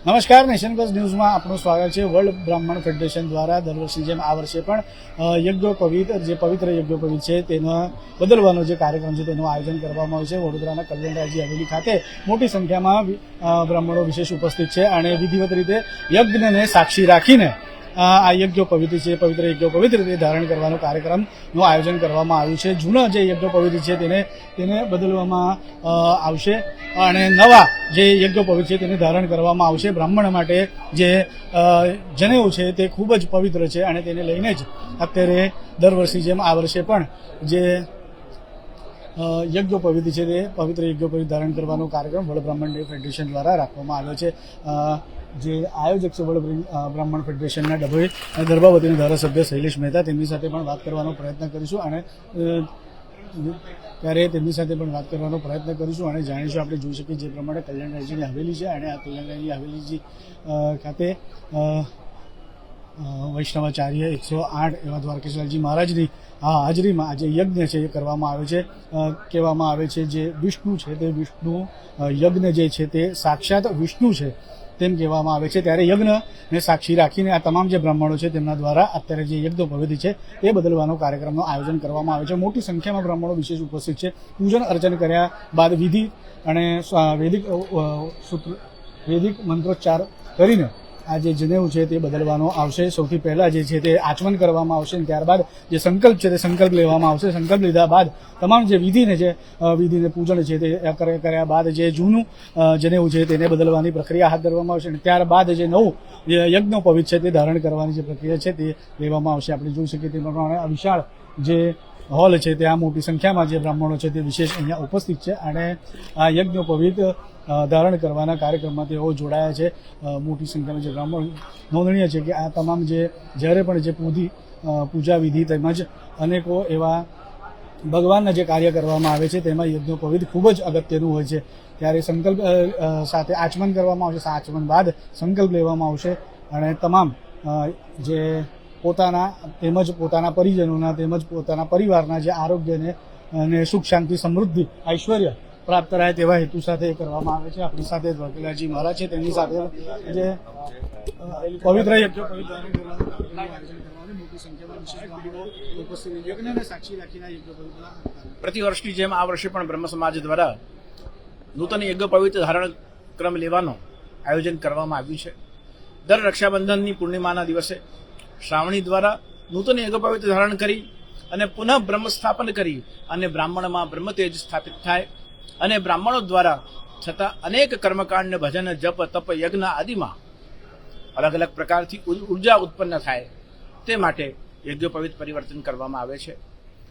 નમસ્કાર, nation plus ન્યૂઝમાં આપનું સ્વાગત છે. વર્લ્ડ બ્રાહ્મણ ફેડરેશન દ્વારા દર વર્ષની જેમ આ વર્ષે પણ યજ્ઞોપવિત, જે પવિત્ર યજ્ઞોપવિત છે, તેનો બદલવાનો જે કાર્યક્રમ છે, તેનું આયોજન કરવામાં આવ્યું છે. વડોદરાના કલ્યાણરાજી હવેલી ખાતે મોટી સંખ્યામાં બ્રાહ્મણો વિશેષ ઉપસ્થિત છે અને વિધિવત રીતે યજ્ઞને સાક્ષી રાખીને આ યજ્ઞોપવિત છે, પવિત્ર યજ્ઞોપવિત રીતે ધારણ કરવાનો કાર્યક્રમનું આયોજન કરવામાં આવ્યું છે. જૂના જે યજ્ઞોપવિત છે તેને તેને બદલવામાં આવશે. અને નવા જે યજ્ઞોપવિત છે તેને ધારણ કરવામાં આવશે. બ્રાહ્મણ માટે જે જનેવ છે તે ખૂબ જ પવિત્ર છે અને તેને લઈને જ અત્યારે દર વર્ષની જેમ આ વર્ષે પણ જે અ, યજ્ઞોપવિત છે તે પવિત્ર યજ્ઞોપવિધિ ધારણ કરવાનો કાર્યક્રમ વડ બ્રાહ્મણ ડે ફેડરેશન દ્વારા રાખવામાં આવ્યો છે. જે આયોજક છે વડ બ્રાહ્મણ ફેડરેશનના ડભોઈ ગર્ભાવતીના ધારાસભ્ય શૈલેષ મહેતા તેમની સાથે પણ વાત કરવાનો પ્રયત્ન કરીશું અને ત્યારે તેમની સાથે પણ વાત કરવાનો પ્રયત્ન કરીશું અને જાણીશું આપણે જોઈ શકીએ જે પ્રમાણે કલ્યાણરાયજીની હવેલી છે અને આ કલ્યાણરાયજી હવેલીજી ખાતે વૈષ્ણવાચાર્ય એકસો આઠ એવા દ્વારકેશ્વરજી મહારાજની હાજરીમાં આ જે યજ્ઞ છે એ કરવામાં આવે છે. કહેવામાં આવે છે જે વિષ્ણુ છે તે વિષ્ણુ યજ્ઞ જે છે તે સાક્ષાત વિષ્ણુ છે તેમ કહેવામાં આવે છે. ત્યારે યજ્ઞને સાક્ષી રાખીને આ તમામ જે બ્રાહ્મણો છે તેમના દ્વારા અત્યારે જે યજ્ઞ પવિધિ છે એ બદલવાનો કાર્યક્રમનું આયોજન કરવામાં આવે છે. મોટી સંખ્યામાં બ્રાહ્મણો વિશેષ ઉપસ્થિત છે. પૂજન અર્ચન કર્યા બાદ વિધિ અને વેદિક સૂત્ર, વૈદિક મંત્રોચ્ચાર કરીને આ જે જનેવ છે તે બદલવાનો આવશે. સૌથી પહેલા જે છે તે આચમન કરવામાં આવશે અને ત્યારબાદ જે સંકલ્પ છે તે સંકલ્પ લેવામાં આવશે. સંકલ્પ લીધા બાદ તમામ જે વિધિને છે વિધિને પૂજન છે તે કરે- કર્યા બાદ જે જૂનું જનેવ છે તેને બદલવાની પ્રક્રિયા હાથ ધરવામાં આવશે અને ત્યારબાદ જે નવું, જે યજ્ઞોપવિત છે તે ધારણ કરવાની જે પ્રક્રિયા છે તે લેવામાં આવશે. આપણે જોઈ શકીએ તે પ્રમાણે આ વિશાળ જે હોલ છે ત્યાં મોટી સંખ્યામાં જે બ્રાહ્મણો છે તે વિશેષ અહીંયા ઉપસ્થિત છે. અને આ યજ્ઞોપવિત ધારણ કરવાના કાર્યક્રમમાં તેઓ જોડાયા છે. મોટી સંખ્યામાં જે બ્રાહ્મણ નોંધણીય છે કે આ તમામ જે, જ્યારે પણ જે પૂધી પૂજા વિધિ તેમજ અનેકો એવા ભગવાનના જે કાર્ય કરવામાં આવે છે, તેમાં યજ્ઞોપવિત ખૂબ જ અગત્યનું હોય છે. ત્યારે સંકલ્પ સાથે આચમન કરવામાં આવશે આચમન બાદ સંકલ્પ લેવામાં આવશે અને તમામ જે પોતાના તેમજ પોતાના પરિજનોના તેમજ પોતાના પરિવારના જે આરોગ્યને અને સુખ શાંતિ સમૃદ્ધિ, ઐશ્વર્ય પ્રાપ્ત થાય તેવા હેતુ સાથે કરવામાં આવે છે. આપણી સાથે વકીલાજી મહારાજ છે. તેમની સાથે જે પવિત્ર યજ્ઞ પ્રતિ વર્ષની જેમ આ વર્ષે પણ બ્રહ્મ સમાજ દ્વારા નૂતન યજ્ઞ પવિત્ર ધારણ ક્રમ લેવાનો આયોજન કરવામાં આવ્યું છે. દર રક્ષાબંધનની પૂર્ણિમાના દિવસે શ્રાવણી દ્વારા નૂતન યજ્ઞ પવિત્ર ધારણ કરી અને પુનઃ બ્રહ્મ સ્થાપન કરી અને બ્રાહ્મણમાં બ્રહ્મ તેજ સ્થાપિત થાય. અને બ્રાહ્મણો દ્વારા છતાં અનેક કર્મકાંડ ભજન, જપ, તપ, યજ્ઞ આદિમાં અલગ અલગ પ્રકારથી ઊર્જા ઉત્પન્ન થાય તે માટે યજ્ઞોપવિત પરિવર્તન કરવામાં આવે છે.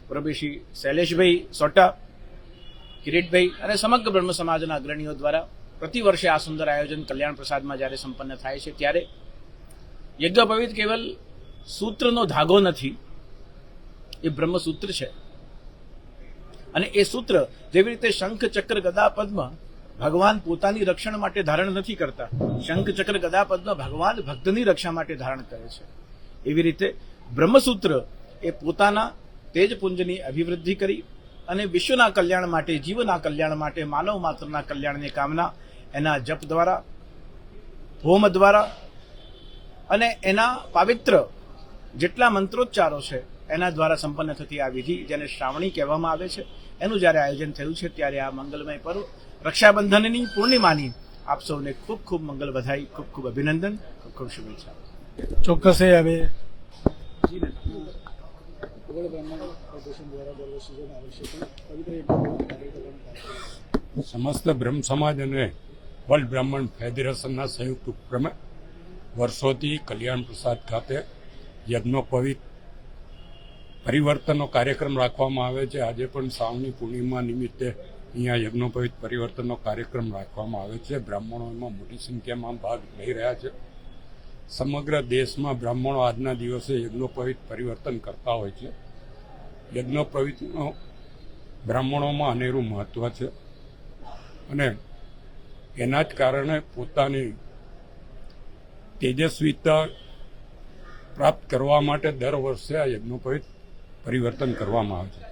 પ્રભેશી શૈલેષભાઈ સોટા, કિરીટભાઈ અને સમગ્ર બ્રહ્મ સમાજના અગ્રણીઓ દ્વારા પ્રતિ વર્ષે આ સુંદર આયોજન કલ્યાણ પ્રસાદમાં જ્યારે સંપન્ન થાય છે ત્યારે યજ્ઞોપવિત કેવલ સૂત્રનો ધાગો નથી, એ બ્રહ્મસૂત્ર છે. અને એ સૂત્ર જેવી રીતે શંખ, ચક્ર, ગદા, પદ્મ ભગવાન પોતાની રક્ષણ માટે ધારણ નથી કરતા. શંખ, ચક્ર, ગદા, પદ્મ ભગવાન ભક્તની રક્ષા માટે ધારણ કરે છે. એવી રીતે બ્રહ્મસૂત્ર એ પોતાના તેજપુંજની અભિવૃદ્ધિ કરી અને વિશ્વના કલ્યાણ માટે, જીવના કલ્યાણ માટે, માનવ માત્રના કલ્યાણની કામના એના જપ દ્વારા, હોમ દ્વારા અને એના પાવિત્ર જેટલા મંત્રોચ્ચારો છે એના દ્વારા સંપન્ન થતી આ વિધિ જેને શ્રાવણી કહેવામાં આવે છે એનું જ્યારે આયોજન થયું છે ત્યારે આ મંગલમય પર્વ રક્ષાબંધનની પૂર્ણિમાની આપ સૌને ખૂબ ખૂબ મંગલ વધાઈ ખૂબ ખૂબ અભિનંદન ખૂબ ખૂબ શુભેચ્છા. ચોક્કસ હવે સમસ્ત બ્રહ્મ સમાજ અને વર્લ્ડ બ્રાહ્મણ ફેડરેશનના સંયુક્ત ઉપક્રમે વર્ષોથી કલ્યાણ પ્રસાદ ખાતે યજ્ઞોપવિત પરિવર્તનનો કાર્યક્રમ રાખવામાં આવે છે. આજે પણ શ્રાવણી પૂર્ણિમા નિમિત્તે અહીંયા યજ્ઞોપવિત પરિવર્તનનો કાર્યક્રમ રાખવામાં આવે છે. બ્રાહ્મણો એમાં મોટી સંખ્યામાં ભાગ લઈ રહ્યા છે. સમગ્ર દેશમાં બ્રાહ્મણો આજના દિવસે યજ્ઞોપવિત પરિવર્તન કરતા હોય છે. યજ્ઞોપવિતનો બ્રાહ્મણોમાં અનેરું મહત્વ છે અને એના જ કારણે પોતાની તેજસ્વીતા પ્રાપ્ત કરવા માટે દર વર્ષે આ યજ્ઞોપવિત પરિવર્તન કરવામાં આવે છે.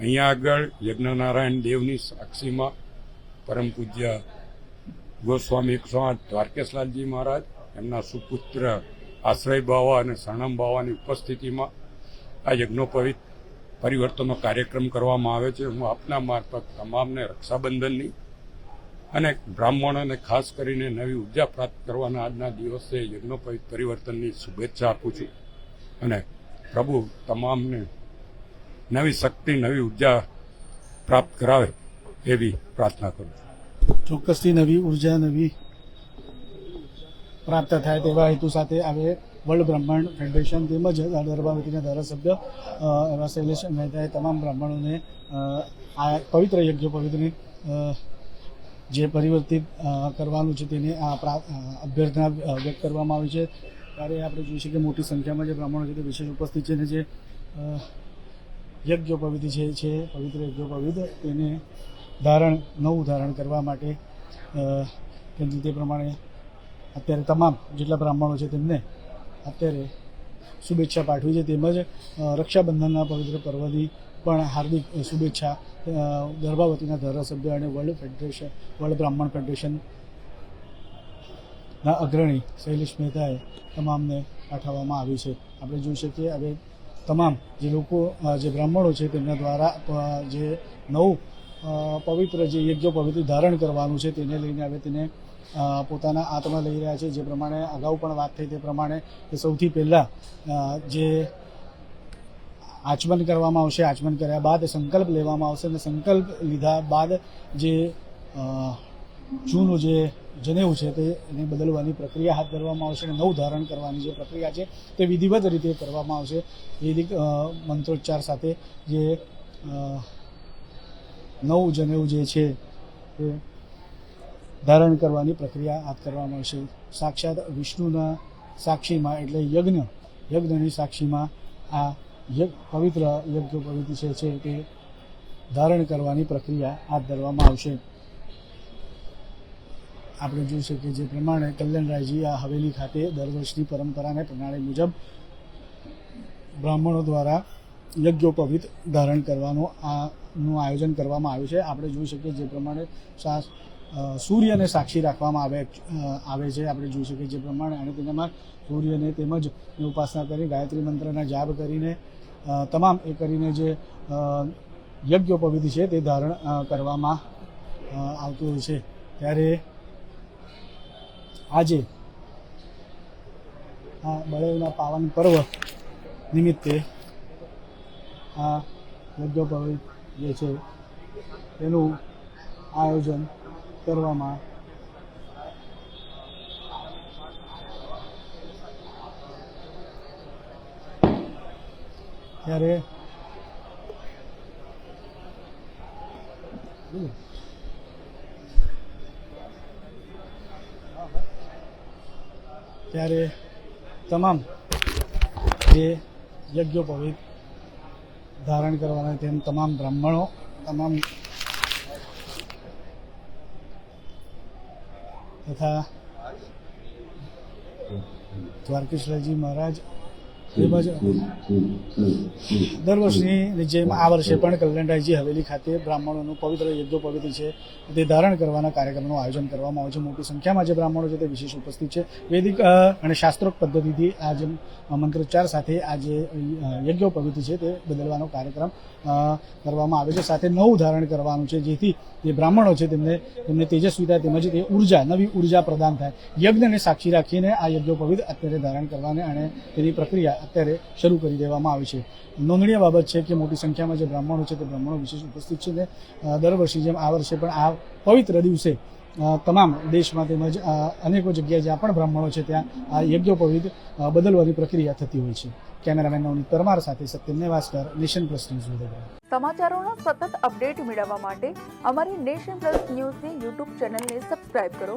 અહીંયા આગળ યજ્ઞનારાયણ દેવની સાક્ષીમાં પરમ પૂજ્ય ગોસ્વામી એકસો આઠ દ્વારકેશલાલજી મહારાજ, એમના સુપુત્ર આશ્રય બાવા અને શરણમ બાવાની ઉપસ્થિતિમાં આ યજ્ઞોપવિત પરિવર્તનનો કાર્યક્રમ કરવામાં આવે છે. હું આપના મારફત તમામને રક્ષાબંધનની અને બ્રાહ્મણોને ખાસ કરીને નવી ઊર્જા પ્રાપ્ત કરવાના આજના દિવસે યજ્ઞોપવિત પરિવર્તનની શુભેચ્છા આપું છું. અને પ્રભુ તમામને નવી શક્તિ, નવી ઊર્જા પ્રાપ્ત કરાવે એવી પ્રાર્થના કરું છું. ચોક્કસથી નવી ઊર્જા, નવી પ્રાપ્ત થાય તેવા હેતુ સાથે આવે વર્લ્ડ બ્રાહ્મણ ફેડરેશન તેમજ દરબાવતીના ધારાસભ્ય એવા શૈલેષ મહેતાએ તમામ બ્રાહ્મણોને આ પવિત્ર યજ્ઞ પવિત્રની જે પરિવર્તિત કરવાનું છે તેની આ અભ્યર્થના વ્યક્ત કરવામાં આવી છે. ત્યારે આપણે જોઈ શકીએ મોટી સંખ્યામાં જે બ્રાહ્મણો છે તે વિશેષ ઉપસ્થિત છે અને જે અ, યજ્ઞોપવિધિ છે પવિત્ર યજ્ઞોપવિધ તેને ધારણ નવું ધારણ કરવા માટે તે પ્રમાણે અત્યારે તમામ જેટલા બ્રાહ્મણો છે તેમને અત્યારે શુભેચ્છા પાઠવી છે. તેમજ રક્ષાબંધનના પવિત્ર પર્વની પણ હાર્દિક શુભેચ્છા ગર્ભાવતીના ધારાસભ્ય અને વર્લ્ડ ફેડરેશન વર્લ્ડ બ્રાહ્મણ ફેડરેશનના અગ્રણી શૈલેષ મહેતાએ તમામને પાઠવવામાં આવી છે. આપણે જોઈ શકીએ, હવે તમામ જે લોકો જે બ્રાહ્મણો છે, તેમના દ્વારા જે નવું પવિત્ર, જે યજ્ઞ પવિત્ર ધારણ કરવાનું છે, તેને લઈને હવે તેને પોતાના હાથમાં લઈ રહ્યા છે. જે પ્રમાણે અગાઉ પણ વાત થઈ તે પ્રમાણે કે સૌથી પહેલાં જે આચમન કરવામાં આવશે, આચમન કર્યા બાદ સંકલ્પ લેવામાં આવશે અને સંકલ્પ લીધા બાદ જે જૂનું જે જનેવું છે તે એને બદલવાની પ્રક્રિયા હાથ ધરવામાં આવશે અને નવું ધારણ કરવાની જે પ્રક્રિયા છે તે વિધિવત રીતે કરવામાં આવશે. વૈદિક મંત્રોચ્ચાર સાથે જે નવું જનેવું જે છે તે ધારણ કરવાની પ્રક્રિયા હાથ કરવામાં આવશે. સાક્ષાત વિષ્ણુના સાક્ષીમાં એટલે યજ્ઞ યજ્ઞની સાક્ષીમાં આ પવિત્ર યજ્ઞ પવિત્ર છે તે ધારણ કરવાની પ્રક્રિયા હાથ ધરવામાં આવશે. આપણે જોઈ શકીએ જે પ્રમાણે કલ્યાણરાયજી આ હવેલી ખાતે દર વર્ષની પરંપરાને પ્રણાલી મુજબ બ્રાહ્મણો દ્વારા યજ્ઞોપવિત ધારણ કરવાનું આ નું આયોજન કરવામાં આવ્યું છે. આપણે જોઈ શકીએ જે પ્રમાણે સા- અ, સૂર્યને સાક્ષી રાખવામાં આવે આવે છે. આપણે જોઈ શકીએ જે પ્રમાણે અને તેનામાં સૂર્યને તેમજ ઉપાસના કરી, ગાયત્રી મંત્રના જાપ કરીને તમામ એ કરીને જે યજ્ઞોપવિધિ છે તે ધારણ કરવામાં આવતું હોય છે. ત્યારે આજે આ બળેવના પાવન પર્વ નિમિત્તે આ યજ્ઞોપવિત જે છે, તેનું આયોજન કરવામાં. ત્યારે ત્યારે તમામ જે યજ્ઞોપવિત ધારણ કરવાના તેમ તમામ બ્રાહ્મણો તમામ તથા દ્વારકેશ્વરજી મહારાજ તેમજ દર વર્ષની જેમ આ વર્ષે પણ કલ્યાણરાયજી હવેલી ખાતે બ્રાહ્મણોનું પવિત્ર યજ્ઞોપવિત છે તે ધારણ કરવાના કાર્યક્રમનું આયોજન કરવામાં આવ્યું છે. મોટી સંખ્યામાં જે બ્રાહ્મણો છે તે વિશેષ ઉપસ્થિત છે. વૈદિક અને શાસ્ત્રોક્ત પદ્ધતિથી આ જે મંત્રોચ્ચાર સાથે આ જે પવિત્ર છે તે બદલવાનો કાર્યક્રમ કરવામાં આવે છે. સાથે નવું ધારણ કરવાનું છે જેથી જે બ્રાહ્મણો છે તેમને તેમને તેજસ્વીતા તેમજ તે ઊર્જા નવી ઊર્જા પ્રદાન થાય. યજ્ઞને સાક્ષી રાખીને આ યજ્ઞોપવિત અત્યારે ધારણ કરવાને અને તેની પ્રક્રિયા અત્યારે શરૂ કરી દેવામાં આવી છે. નોંધણીય બાબત છે કે મોટી સંખ્યામાં જે બ્રાહ્મણો છે તે બ્રાહ્મણો વિશેષ ઉપસ્થિત છે ને દર વર્ષે જેમ આ વર્ષે પણ આ પવિત્ર દિવસે તમામ દેશમાં તેમજ અનેકો જગ્યાએ જ્યાં પણ બ્રાહ્મણો છે ત્યાં આ યજ્ઞોપવિત બદલવાની પ્રક્રિયા થતી હોય છે. કેમેરામેન નવનીત પરમાર સાથે Satyam Nevaskar, nation plus news Vadodara. સમાચારોના સતત અપડેટ મેળવવા માટે અમારી નેશન પ્લસ ન્યૂઝની યુટ્યુબ ચેનલને સબસ્ક્રાઇબ કરો.